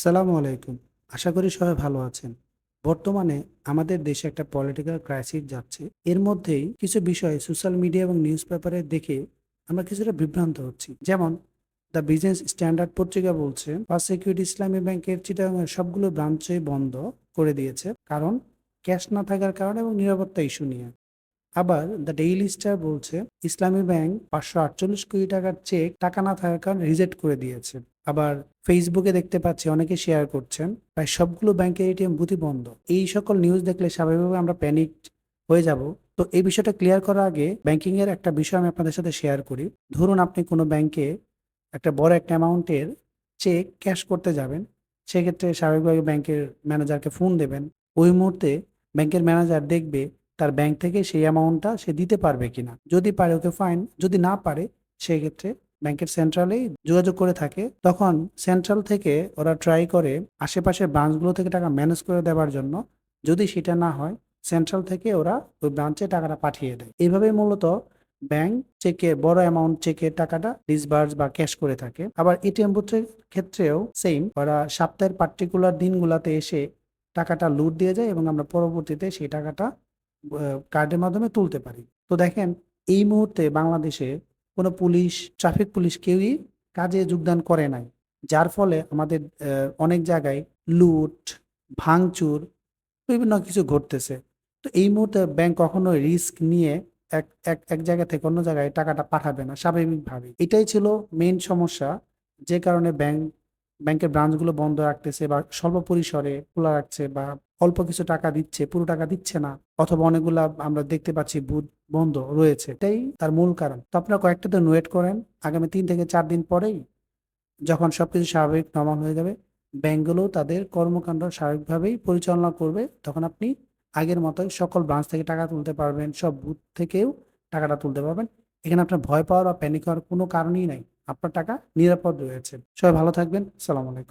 আসসালামু আলাইকুম। আশা করি সবাই ভালো আছেন। বর্তমানে আমাদের দেশে একটা পলিটিক্যাল ক্রাইসিস যাচ্ছে। এর মধ্যেই কিছু বিষয় সোশ্যাল মিডিয়া এবং নিউজ পেপারে দেখে আমরা কিছুটা বিভ্রান্ত হচ্ছি। যেমন দ্য বিজনেস স্ট্যান্ডার্ড পত্রিকা বলছে ফার্স্ট সিকিউরিটি ইসলামী ব্যাংকের চিটাগাংয়ের সবগুলো ব্রাঞ্চই বন্ধ করে দিয়েছে। কারণ ক্যাশ না থাকার কারণে এবং নিরাপত্তা ইস্যু নিয়ে। আবার দ্য ডেইলি স্টার বলছে, ইসলামী ব্যাংক পাঁচশো আটচল্লিশ কোটি টাকার চেক টাকা না থাকার কারণে রিজেক্ট করে দিয়েছে। আবার ফেসবুকে দেখতে পাচ্ছি অনেকে শেয়ার করছেন, প্রায় সবগুলো ব্যাংকের এটিএম বুথই বন্ধ। এই সকল নিউজ দেখলে স্বাভাবিকভাবে আমরা প্যানিক হয়ে যাব। তো এই বিষয়টা ক্লিয়ার করার আগে ব্যাংকিং এর একটা বিষয় আমি আপনাদের সাথে শেয়ার করি। ধরুন আপনি কোনো ব্যাংকে একটা বড় একটা অ্যামাউন্টের চেক ক্যাশ করতে যাবেন, সেক্ষেত্রে স্বাভাবিকভাবে ব্যাংকের ম্যানেজারকে ফোন দেবেন। ওই মুহূর্তে ব্যাংকের ম্যানেজার দেখবে তার ব্যাংক থেকে সেই অ্যামাউন্টটা সে দিতে পারবে কিনা। যদি পারে ওকে ফাইন যদি না পারে সেক্ষেত্রে ব্যাংকের সেন্ট্রালেই যোগাযোগ করে থাকে। তখন সেন্ট্রাল থেকে ওরা ট্রাই করে আশেপাশের ব্রাঞ্চগুলো থেকে টাকা ম্যানেজ করে দেওয়ার জন্য। যদি সেটা না হয় সেন্ট্রাল থেকে ওরা ওই ব্রাঞ্চে টাকাটা পাঠিয়ে দেয়। এইভাবেই মূলত ব্যাংক চেকে বড় অ্যামাউন্ট চেকের টাকাটা ডিসবার্স বা ক্যাশ করে থাকে। আবার এটিএম বুথের ক্ষেত্রেও সেম ওরা সপ্তাহের পার্টিকুলার দিনগুলোতে এসে টাকাটা লুট দিয়ে যায় এবং আমরা পরবর্তীতে সেই টাকাটা কার্ডের মাধ্যমে তুলতে পারি। তো দেখেন, এই মুহূর্তে বাংলাদেশে কোনো পুলিশ, ট্রাফিক পুলিশ কেউই কাজে যোগদান করে নাই। যার ফলে আমাদের অনেক জায়গায় লুট, ভাঙচুর বিভিন্ন কিছু ঘটতেছে। তো এই মুহূর্তে ব্যাংক কখনো রিস্ক নিয়ে এক এক এক জায়গা থেকে অন্য জায়গায় টাকাটা পাঠাবে না, স্বাভাবিকভাবে। এটাই ছিল মেইন সমস্যা, যে কারণে ব্যাংক ব্যাংকের ব্রাঞ্চগুলো বন্ধ রাখতেছে বা স্বল্প পরিসরে খোলা রাখছে বা অল্প কিছু টাকা দিচ্ছে, পুরো টাকা দিচ্ছে না, অথবা অনেকগুলা আমরা দেখতে পাচ্ছি বুথ বন্ধ রয়েছে। এটাই তার মূল কারণ। তো আপনারা কয়েকটা দিন ওয়েট করেন। আগামী তিন থেকে চার দিন পরেই যখন সবকিছু স্বাভাবিক নর্মাল হয়ে যাবে ব্যাংকগুলো তাদের কর্মকাণ্ড স্বাভাবিকভাবেই পরিচালনা করবে। তখন আপনি আগের মতোই সকল ব্রাঞ্চ থেকে টাকা তুলতে পারবেন, সব বুথ থেকেও টাকাটা তুলতে পারবেন। এখানে আপনার ভয় পাওয়ার বা প্যানিক হওয়ার কোনো কারণই নাই। আপনার টাকা নিরাপদ রয়েছে। সবাই ভালো থাকবেন। সালাম আলাইকুম।